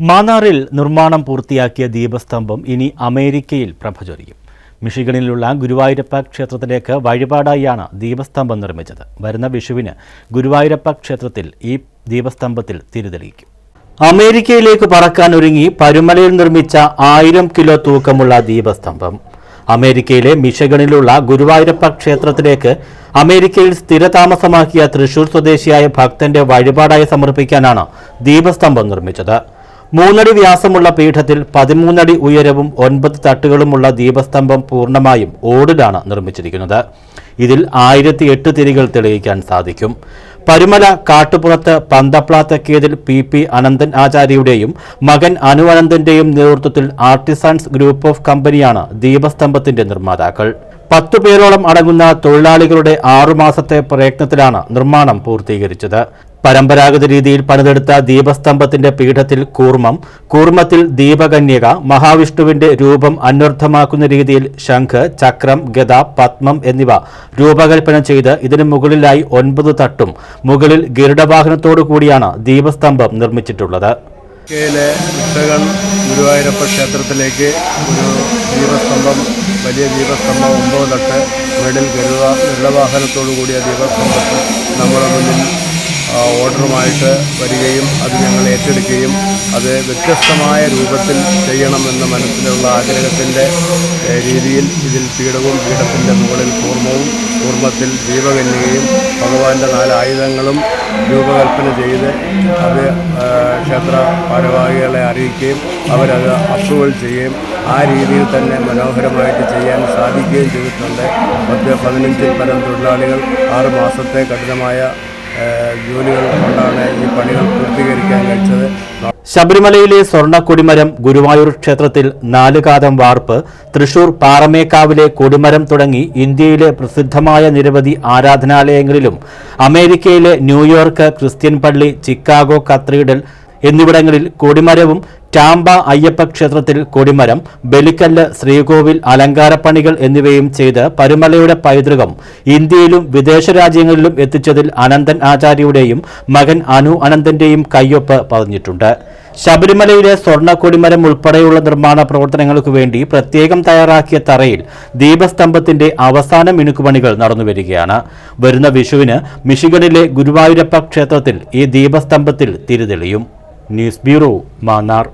മാന്നാറിൽ നിർമ്മാണം പൂർത്തിയാക്കിയ ദീപസ്തംഭം ഇനി അമേരിക്കയിൽ പ്രഭ ചൊരിയും മിഷിഗണിലുള്ള ഗുരുവായൂരപ്പ ക്ഷേത്രത്തിലേക്ക് വഴിപാടായാണ് ദീപസ്തംഭം നിർമ്മിച്ചത്. വരുന്ന വിഷുവിന് ഗുരുവായൂരപ്പ ക്ഷേത്രത്തിൽ ഈ ദീപസ്തംഭത്തിൽ തിരിതെളിയിക്കും. അമേരിക്കയിലേക്ക് പറക്കാൻ ഒരുങ്ങി പരുമലയിൽ നിർമ്മിച്ച ആയിരം കിലോ തൂക്കമുള്ള ദീപസ്തംഭം. അമേരിക്കയിലെ മിഷഗണിലുള്ള ഗുരുവായൂരപ്പ ക്ഷേത്രത്തിലേക്ക് അമേരിക്കയിൽ സ്ഥിരതാമസമാക്കിയ തൃശൂർ സ്വദേശിയായ ഭക്തന്റെ വഴിപാടായി സമർപ്പിക്കാനാണ് ദീപസ്തംഭം നിർമ്മിച്ചത്. മൂന്നടി വ്യാസമുള്ള പീഠത്തിൽ പതിമൂന്നടി ഉയരവും ഒൻപത് തട്ടുകളുമുള്ള ദീപസ്തംഭം പൂർണമായും ഓടിലാണ് നിർമ്മിച്ചിരിക്കുന്നത്. ഇതിൽ ആയിരത്തി എട്ട് തിരികൾ തെളിയിക്കാൻ സാധിക്കും. പരുമല കാട്ടുപുറത്ത് പന്തപ്ല തെക്കിയതിൽ പി പി അനന്തൻ ആചാര്യയുടെയും മകൻ അനു അനന്തന്റെയും നേതൃത്വത്തിൽ ആർട്ടിസൺസ് ഗ്രൂപ്പ് ഓഫ് കമ്പനിയാണ് ദീപസ്തംഭത്തിന്റെ നിർമ്മാതാക്കൾ. പത്തു പേരോളം അടങ്ങുന്ന തൊഴിലാളികളുടെ ആറുമാസത്തെ പ്രയത്നത്തിലാണ് നിർമ്മാണം പൂർത്തീകരിച്ചത്. പരമ്പരാഗത രീതിയിൽ പണിതെടുത്ത ദീപസ്തംഭത്തിന്റെ പീഠത്തിൽ കൂർമ്മം കൂർമ്മത്തിൽ ദീപകന്യക മഹാവിഷ്ണുവിന്റെ രൂപം അന്വർത്ഥമാക്കുന്ന രീതിയിൽ ശംഖ് ചക്രം ഗത പത്മം എന്നിവ രൂപകൽപ്പന ചെയ്ത് ഇതിനു മുകളിലായി ഒൻപത് തട്ടും മുകളിൽ ഗരുഡവാഹനത്തോടു കൂടിയാണ് ദീപസ്തംഭം നിർമ്മിച്ചിട്ടുള്ളത്. ഗുരുവായൂരപ്പ ക്ഷേത്രത്തിലേക്ക് ഒരു ദീപസ്തംഭം വലിയ ദീപസ്തംഭം ഒമ്പത് തട്ട് ഗരുഡവാഹനത്തോടു കൂടിയ ദീപസ്തംഭത്തിൽ നമ്മുടെ മുന്നിൽ ഓർഡറുമായിട്ട് വരികയും അത് ഞങ്ങൾ ഏറ്റെടുക്കുകയും അത് വ്യത്യസ്തമായ രൂപത്തിൽ ചെയ്യണമെന്ന മനസ്സിലുള്ള ആഗ്രഹത്തിന്റെ രീതിയിൽ ഇതിൽ പീഠവും പീഠത്തിന്റെ മുകളിൽ കൂർമ്മവും കൂർമ്മത്തിൽ ദീപകന്യകയും ഭഗവാന്റെ നാല് ആയുധങ്ങളും രൂപകൽപ്പന ചെയ്ത് അത് ക്ഷേത്ര ഭാരവാഹികളെ അറിയിക്കുകയും അവരത് അപ്രൂവൽ ചെയ്യുകയും ആ രീതിയിൽ തന്നെ മനോഹരമായിട്ട് ചെയ്യാൻ സാധിക്കുകയും ചെയ്തിട്ടുണ്ട്. പത്ത് പതിനഞ്ചിൽ പരം തൊഴിലാളികൾ ആറ് മാസത്തെ കഠിനമായ ജോലികൾ കൊണ്ടാണ് ഈ പണികൾ പൂർത്തീകരിക്കാൻ കഴിച്ചത്. ശബരിമലയിലെ സ്വർണ കൊടിമരം ഗുരുവായൂർ ക്ഷേത്രത്തിൽ നാലുകാതം വാർപ്പ് തൃശൂർ പാറമേക്കാവിലെ കൊടിമരം തുടങ്ങി ഇന്ത്യയിലെ പ്രസിദ്ധമായ നിരവധി ആരാധനാലയങ്ങളിലും അമേരിക്കയിലെ ന്യൂയോർക്ക് ക്രിസ്ത്യൻ പള്ളി ചിക്കാഗോ കത്രീഡൽ എന്നിവിടങ്ങളിൽ കൊടിമരവും ടാമ്പ അയ്യപ്പ ക്ഷേത്രത്തിൽ കൊടിമരം ബലിക്കല്ല് ശ്രീകോവിൽ അലങ്കാരപ്പണികൾ എന്നിവയും ചെയ്ത് പരുമലയുടെ പൈതൃകം ഇന്ത്യയിലും വിദേശ രാജ്യങ്ങളിലും എത്തിച്ചതിൽ അനന്തൻ ആചാര്യയുടെയും മകൻ അനു അനന്തന്റെയും കയ്യൊപ്പ് പറഞ്ഞിട്ടുണ്ട് ശബരിമലയിലെ സ്വർണ കൊടിമരം ഉൾപ്പെടെയുള്ള നിർമ്മാണ പ്രവർത്തനങ്ങൾക്കു വേണ്ടി പ്രത്യേകം തയ്യാറാക്കിയ തറയിൽ ദീപസ്തംഭത്തിന്റെ അവസാന മിനുക്കുപണികൾ നടന്നുവരികയാണ് വരുന്ന വിഷുവിന് മിഷിഗണിലെ ഗുരുവായൂരപ്പ ക്ഷേത്രത്തിൽ ഈ ദീപസ്തംഭത്തിൽ തിരിതെളിയും ന്യൂസ് ബ്യൂറോ മാന്നാർ.